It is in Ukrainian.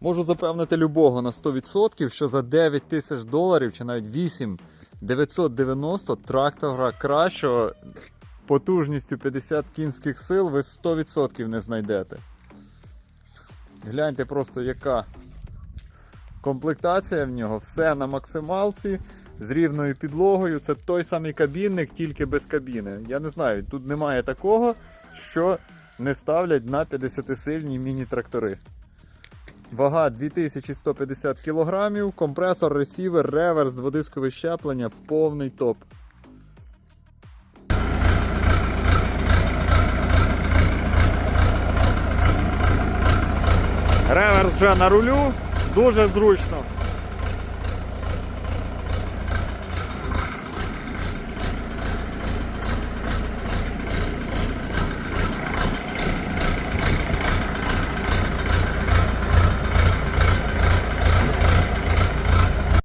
Можу запевнити любого на 100%, що за 9 тисяч доларів чи навіть 8 990 трактора кращого потужністю 50 кінських сил ви 100% не знайдете. Гляньте просто, яка комплектація в нього, все на максималці з рівною підлогою. Це той самий кабінник, тільки без кабіни. Я не знаю, тут немає такого, що не ставлять на 50-сильні міні-трактори. Вага 2150 кг, компресор, ресівер, реверс, дводискове щеплення, повний топ. Реверс вже на рулю, дуже зручно.